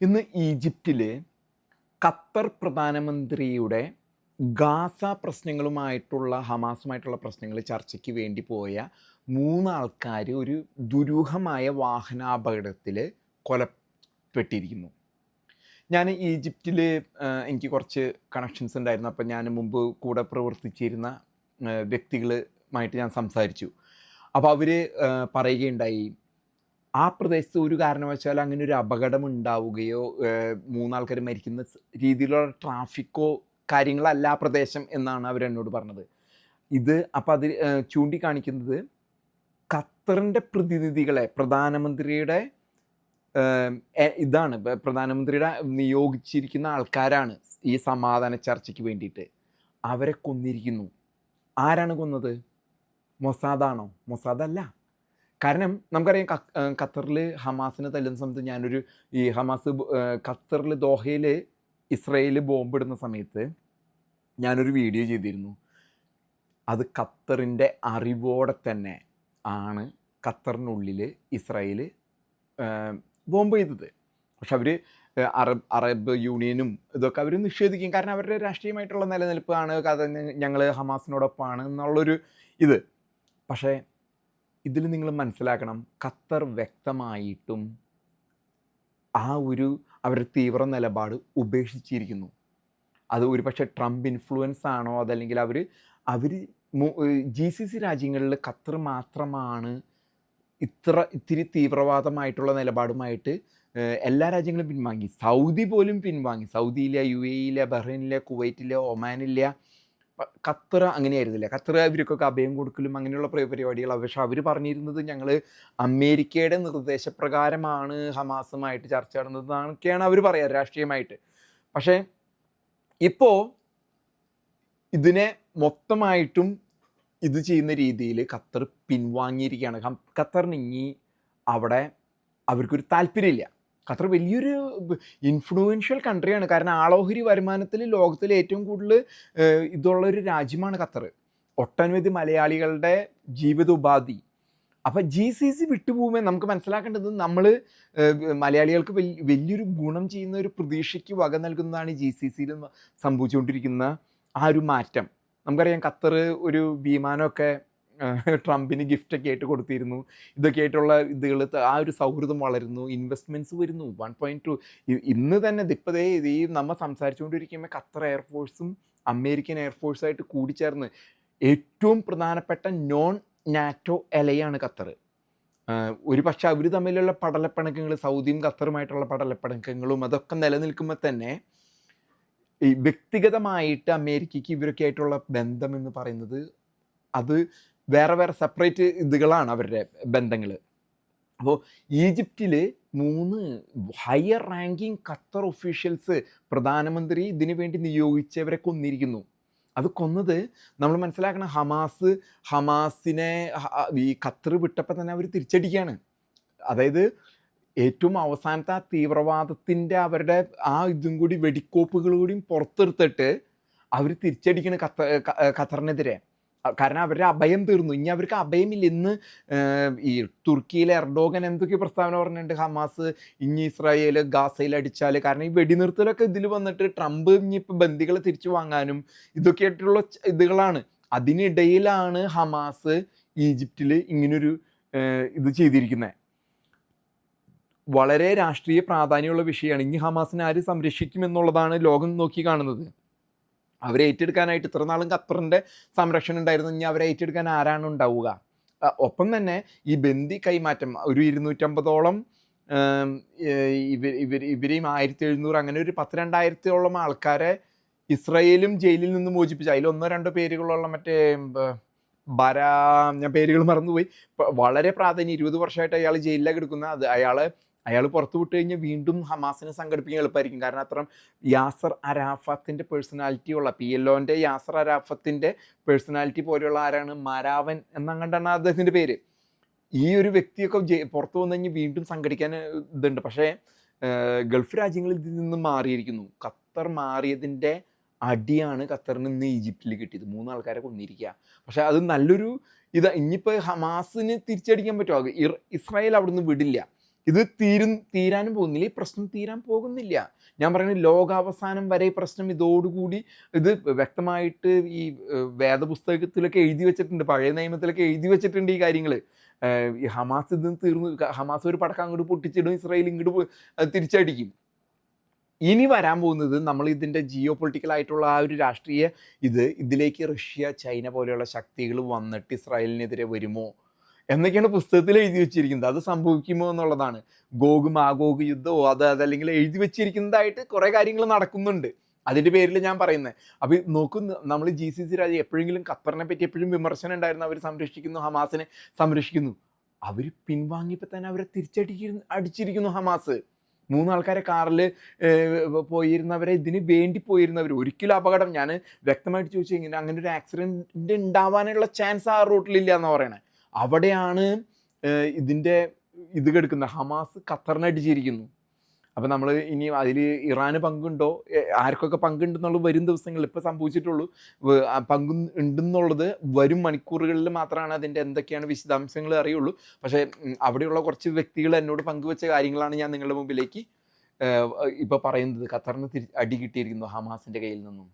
ഇന്ന് ഈജിപ്തിലെ ഖത്തർ പ്രധാനമന്ത്രിയുടെ ഗാസ പ്രശ്നങ്ങളുമായിട്ടുള്ള ഹമാസുമായിട്ടുള്ള പ്രശ്നങ്ങൾ ചർച്ചയ്ക്ക് വേണ്ടി പോയ മൂന്നാൾക്കാർ ഒരു ദുരൂഹമായ വാഹനാപകടത്തിൽ കൊലപ്പെട്ടിരിക്കുന്നു. ഞാൻ ഈജിപ്തിൽ എനിക്ക് കുറച്ച് കണക്ഷൻസ് ഉണ്ടായിരുന്നു. അപ്പം ഞാൻ മുമ്പ് കൂടെ പ്രവർത്തിച്ചിരുന്ന വ്യക്തികളുമായിട്ട് ഞാൻ സംസാരിച്ചു. അപ്പോൾ അവർ പറയുകയുണ്ടായി ആ പ്രദേശത്ത് ഒരു കാരണവശാലും അങ്ങനെ ഒരു അപകടം ഉണ്ടാവുകയോ മൂന്നാൾക്കാർ മരിക്കുന്ന രീതിയിലുള്ള ട്രാഫിക്കോ കാര്യങ്ങളല്ല ആ പ്രദേശം എന്നാണ് അവരെന്നോട് പറഞ്ഞത്. ഇത് അപ്പോൾ അതിൽ ചൂണ്ടിക്കാണിക്കുന്നത് ഖത്തറിന്റെ പ്രതിനിധികളെ പ്രധാനമന്ത്രിയുടെ ഇതാണ് പ്രധാനമന്ത്രിയുടെ നിയോഗിച്ചിരിക്കുന്ന ആൾക്കാരാണ് ഈ സമാധാന ചർച്ചയ്ക്ക് വേണ്ടിയിട്ട്. അവരെ കൊന്നിരിക്കുന്നു. ആരാണ് കൊന്നത്? മൊസാദാണോ മൊസാദല്ല കാരണം നമുക്കറിയാം ഖത്തറിൽ ഹമാസിനെ തല്ലുന്ന സമയത്ത് ഞാനൊരു ഈ ഹമാസ് ഖത്തറിൽ ദോഹയിൽ ഇസ്രയേൽ ബോംബിടുന്ന സമയത്ത് ഞാനൊരു വീഡിയോ ചെയ്തിരുന്നു. അത് ഖത്തറിന്റെ അറിവോടെ തന്നെ ആണ് ഖത്തറിനുള്ളിൽ ഇസ്രായേൽ ബോംബ് ചെയ്തത്. പക്ഷെ അവർ അറബ് അറബ് യൂണിയനും ഇതൊക്കെ അവർ നിഷേധിക്കും. കാരണം അവരുടെ രാഷ്ട്രീയമായിട്ടുള്ള നിലനിൽപ്പാണ്. ഞങ്ങൾ ഹമാസിനോടൊപ്പമാണ് എന്നുള്ളൊരു ഇത്. പക്ഷേ ഇതിൽ നിങ്ങൾ മനസ്സിലാക്കണം ഖത്തർ വ്യക്തമായിട്ടും ആ ഒരു അവരുടെ തീവ്ര നിലപാട് ഉപേക്ഷിച്ചിരിക്കുന്നു. അത് ഒരു പക്ഷേ ട്രംപ് ഇൻഫ്ലുവൻസ് ആണോ അതല്ലെങ്കിൽ അവർ അവർ ജി സി സി രാജ്യങ്ങളിൽ ഖത്തർ മാത്രമാണ് ഇത്ര ഇത്തിരി തീവ്രവാദമായിട്ടുള്ള നിലപാടുമായിട്ട് എല്ലാ രാജ്യങ്ങളും പിൻവാങ്ങി. സൗദി പോലും പിൻവാങ്ങി. സൗദിയിലെ യു എയിലെ ബഹ്റൈനിലെ കുവൈറ്റിലെ ഒമാനിലെ പ- ഖത്തർ അങ്ങനെയായിരുന്നില്ല? ഖത്തർ ഇവർക്കൊക്കെ അഭയം കൊടുക്കലും അങ്ങനെയുള്ള പരിപാടികൾ പക്ഷെ അവർ പറഞ്ഞിരുന്നത് ഞങ്ങൾ അമേരിക്കയുടെ നിർദ്ദേശപ്രകാരമാണ് ഹമാസുമായിട്ട് ചർച്ച നടന്നതെന്നൊക്കെയാണ് അവർ പറയാറ് രാഷ്ട്രീയമായിട്ട്. പക്ഷേ ഇപ്പോൾ ഇതിനെ മൊത്തമായിട്ടും ഇത് ചെയ്യുന്ന രീതിയിൽ ഖത്തർ പിൻവാങ്ങിയിരിക്കുകയാണ്. ഖത്തറിന് ഇനി അവിടെ അവർക്കൊരു താല്പര്യമില്ല. ഖത്തർ വലിയൊരു ഇൻഫ്ലുവൻഷ്യൽ കൺട്രിയാണ് കാരണം ആളോഹരി വരുമാനത്തിൽ ലോകത്തിലെ ഏറ്റവും കൂടുതൽ ഇതുള്ളൊരു രാജ്യമാണ് ഖത്തർ. ഒട്ടനവധി മലയാളികളുടെ ജീവിതോപാധി അപ്പം ജി സി സി വിട്ടുപോകുമ്പോൾ നമുക്ക് മനസ്സിലാക്കേണ്ടത് നമ്മൾ മലയാളികൾക്ക് വലിയൊരു ഗുണം ചെയ്യുന്ന ഒരു പ്രതീക്ഷയ്ക്ക് വക നൽകുന്നതാണ് ജി സി സിയിൽ സംഭവിച്ചുകൊണ്ടിരിക്കുന്ന ആ ഒരു മാറ്റം. നമുക്കറിയാം ഖത്തർ ഒരു വിമാനമൊക്കെ ട്രംപിന് ഗിഫ്റ്റൊക്കെ ആയിട്ട് കൊടുത്തിരുന്നു. ഇതൊക്കെ ആയിട്ടുള്ള ഇതുകൾ ആ ഒരു സൗഹൃദം വളരുന്നു. ഇൻവെസ്റ്റ്മെന്റ്സ് വരുന്നു. വൺ പോയിന്റ് ടു ഇന്ന് തന്നെ ഇതിപ്പതേ ഈ നമ്മൾ സംസാരിച്ചുകൊണ്ടിരിക്കുമ്പോൾ ഖത്തർ എയർഫോഴ്സും അമേരിക്കൻ എയർഫോഴ്സായിട്ട് കൂടിച്ചേർന്ന്. ഏറ്റവും പ്രധാനപ്പെട്ട നോൺ നാറ്റോ എലയാണ് ഖത്തർ. ഒരു പക്ഷെ അവർ തമ്മിലുള്ള പടലപ്പിണക്കങ്ങൾ സൗദിയും ഖത്തറുമായിട്ടുള്ള പടലപ്പിണക്കങ്ങളും അതൊക്കെ നിലനിൽക്കുമ്പോൾ തന്നെ ഈ വ്യക്തിഗതമായിട്ട് അമേരിക്കയ്ക്ക് ഇവരൊക്കെ ആയിട്ടുള്ള ബന്ധം എന്ന് പറയുന്നത് അത് വേറെ വേറെ സെപ്പറേറ്റ് ഇതുകളാണ് അവരുടെ ബന്ധങ്ങൾ അപ്പോൾ ഈജിപ്തിൽ മൂന്ന് ഹയർ റാങ്കിങ് ഖത്തർ ഒഫീഷ്യൽസ് പ്രധാനമന്ത്രി ഇതിനു വേണ്ടി നിയോഗിച്ചവരെ കൊന്നിരിക്കുന്നു. അത് കൊന്നത് നമ്മൾ മനസ്സിലാക്കണം ഹമാസ് ഹമാസിനെ ഈ ഖത്തർ വിട്ടപ്പോൾ തന്നെ അവർ തിരിച്ചടിക്കുകയാണ് അതായത് ഏറ്റവും അവസാനത്തെ ആ തീവ്രവാദത്തിന്റെ അവരുടെ ആ ഇതും കൂടി വെടിക്കോപ്പുകൾ കൂടിയും പുറത്തെടുത്തിട്ട് അവർ തിരിച്ചടിക്കണ് ഖത്ത ഖത്തറിനെതിരെ. കാരണം അവരുടെ അഭയം തീർന്നു. ഇനി അവർക്ക് അഭയമില്ല. ഇന്ന് ഈ തുർക്കിയിലെ എർഡോഗൻ എന്തൊക്കെ പ്രസ്താവന പറഞ്ഞിട്ടുണ്ട്. ഹമാസ് ഇനി ഇസ്രായേൽ ഗാസയിൽ അടിച്ചാൽ കാരണം ഈ വെടിനിർത്തലൊക്കെ ഇതിൽ വന്നിട്ട് ട്രംപ് ഇനിയിപ്പോൾ ബന്ദികളെ തിരിച്ചു വാങ്ങാനും ഇതൊക്കെ ആയിട്ടുള്ള ഇതുകളാണ്. അതിനിടയിലാണ് ഹമാസ് ഈജിപ്തിൽ ഇങ്ങനൊരു ഇത് ചെയ്തിരിക്കുന്നത് വളരെ രാഷ്ട്രീയ പ്രാധാന്യമുള്ള വിഷയമാണ്. ഇനി ഹമാസിനെ ആര് സംരക്ഷിക്കും എന്നുള്ളതാണ് ലോകം നോക്കി കാണുന്നത്. അവരെ ഏറ്റെടുക്കാനായിട്ട് ഇത്ര നാളും ഖത്തറിന്റെ സംരക്ഷണം ഉണ്ടായിരുന്നു. ഇനി അവരെ ഏറ്റെടുക്കാൻ ആരാണ് ഉണ്ടാവുക? ഒപ്പം തന്നെ ഈ ബന്ദി കൈമാറ്റം ഒരു ഇരുന്നൂറ്റമ്പതോളം ഇവർ ഇവർ ഇവരെയും ആയിരത്തി എഴുന്നൂറ് അങ്ങനെ ഒരു പത്ത് രണ്ടായിരത്തോളം ആൾക്കാരെ ഇസ്രയേലും ജയിലിൽ നിന്ന് മോചിപ്പിച്ചു. അതിൽ ഒന്നോ രണ്ടോ പേരുകളുള്ള മറ്റേ ബര ഞാൻ പേരുകൾ മറന്നുപോയി. വളരെ പ്രാധാന്യം ഇരുപത് വർഷമായിട്ട് അയാൾ ജയിലിലേക്ക് എടുക്കുന്ന അത് അയാളെ അയാൾ പുറത്തു വിട്ട് കഴിഞ്ഞാൽ വീണ്ടും ഹമാസിനെ സംഘടിപ്പിക്കാൻ എളുപ്പമായിരിക്കും കാരണം അത്ര യാസർ അരാഫത്തിന്റെ പേഴ്സണാലിറ്റി ഉള്ള പി എൽ ഒന്റെ യാസർ അരാഫത്തിന്റെ പേഴ്സണാലിറ്റി പോലെയുള്ള ആരാണ്? മരാവൻ എന്നങ്ങണ്ടാണ് അദ്ദേഹത്തിന്റെ പേര്. ഈ ഒരു വ്യക്തിയൊക്കെ പുറത്തു വന്നു കഴിഞ്ഞാൽ വീണ്ടും സംഘടിക്കാൻ ഇതുണ്ട്. പക്ഷേ ഗൾഫ് രാജ്യങ്ങളിൽ ഇതിൽ നിന്ന് മാറിയിരിക്കുന്നു. ഖത്തർ മാറിയതിന്റെ അടിയാണ് ഖത്തറിന് ഇന്ന് ഈജിപ്തിൽ കിട്ടിയത്. മൂന്ന് ആൾക്കാരെ കൊന്നിരിക്കുക. പക്ഷേ അത് നല്ലൊരു ഇതാ ഇനിയിപ്പോൾ ഹമാസിന് തിരിച്ചടിക്കാൻ പറ്റുമോ? ഇസ്രായേൽ അവിടുന്ന് വിടില്ല. ഇത് തീരും തീരാനും പോകുന്നില്ല. ഈ പ്രശ്നം തീരാൻ പോകുന്നില്ല. ഞാൻ പറയുന്നത് ലോകാവസാനം വരെ ഈ പ്രശ്നം ഇതോടുകൂടി ഇത് വ്യക്തമായിട്ട് ഈ വേദപുസ്തകത്തിലൊക്കെ എഴുതി വെച്ചിട്ടുണ്ട് പഴയ നിയമത്തിലൊക്കെ എഴുതി വെച്ചിട്ടുണ്ട് ഈ കാര്യങ്ങൾ ഈ ഹമാസ് ഇത് തീർന്നു ഹമാസ് ഒരു പടക്കം അങ്ങോട്ട് പൊട്ടിച്ചിടും ഇസ്രായേൽ ഇങ്ങോട്ട് തിരിച്ചടിക്കും. ഇനി വരാൻ പോകുന്നത് നമ്മൾ ഇതിന്റെ ജിയോ പൊളിറ്റിക്കൽ ആയിട്ടുള്ള ആ ഒരു രാഷ്ട്രീയ ഇത് ഇതിലേക്ക് റഷ്യ ചൈന പോലെയുള്ള ശക്തികൾ വന്നിട്ട് ഇസ്രായേലിനെതിരെ വരുമോ? എന്നൊക്കെയാണ് പുസ്തകത്തിൽ എഴുതി വെച്ചിരിക്കുന്നത്. അത് സംഭവിക്കുമോ എന്നുള്ളതാണ്. ഗോഗ് മാഗോഗ് യുദ്ധമോ അത് അതല്ലെങ്കിൽ എഴുതി വെച്ചിരിക്കുന്നതായിട്ട് കുറേ കാര്യങ്ങൾ നടക്കുന്നുണ്ട്. അതിന്റെ പേരിൽ ഞാൻ പറയുന്നത്. അപ്പോൾ നോക്കുന്ന നമ്മൾ ജി സി സി രാജ എപ്പോഴെങ്കിലും ഖത്തറിനെ പറ്റി എപ്പോഴും വിമർശനം ഉണ്ടായിരുന്നു. അവർ സംരക്ഷിക്കുന്നു ഹമാസിനെ സംരക്ഷിക്കുന്നു. അവർ പിൻവാങ്ങിയപ്പോൾ തന്നെ അവരെ തിരിച്ചടിക്കുന്നു അടിച്ചിരിക്കുന്നു ഹമാസ്. മൂന്നാൾക്കാരെ കാറിൽ പോയിരുന്നവരെ ഇതിന് വേണ്ടി പോയിരുന്നവർ ഒരിക്കലും അപകടം. ഞാൻ വ്യക്തമായിട്ട് ചോദിച്ചു കഴിഞ്ഞാൽ അങ്ങനെ ഒരു ആക്സിഡന്റ് ഉണ്ടാവാനുള്ള ചാൻസ് ആ റൂട്ടിലില്ല എന്ന് പറയണേ. അവിടെയാണ് ഇതിന്റെ ഇത് കെടുക്കുന്നത് ഹമാസ് ഖത്തറിനായിട്ട് അടിച്ചിരിക്കുന്നു അപ്പോൾ നമ്മൾ ഇനി അതിൽ ഇറാന് പങ്കുണ്ടോ? ആർക്കൊക്കെ പങ്കുണ്ടെന്നുള്ളത് വരും ദിവസങ്ങളിൽ ഇപ്പോൾ സംഭവിച്ചിട്ടുള്ളൂ. പങ്കു ഉണ്ടെന്നുള്ളത് വരും മണിക്കൂറുകളിൽ മാത്രമാണ് അതിന്റെ എന്തൊക്കെയാണ് വിശദാംശങ്ങൾ അറിയുള്ളൂ. പക്ഷേ അവിടെയുള്ള കുറച്ച് വ്യക്തികൾ എന്നോട് പങ്കുവെച്ച കാര്യങ്ങളാണ് ഞാൻ നിങ്ങളുടെ മുമ്പിലേക്ക് ഇപ്പോൾ പറയുന്നത്. ഖത്തറിന് തിരി അടി കിട്ടിയിരിക്കുന്നു ഹമാസിന്റെ കയ്യിൽ നിന്നും.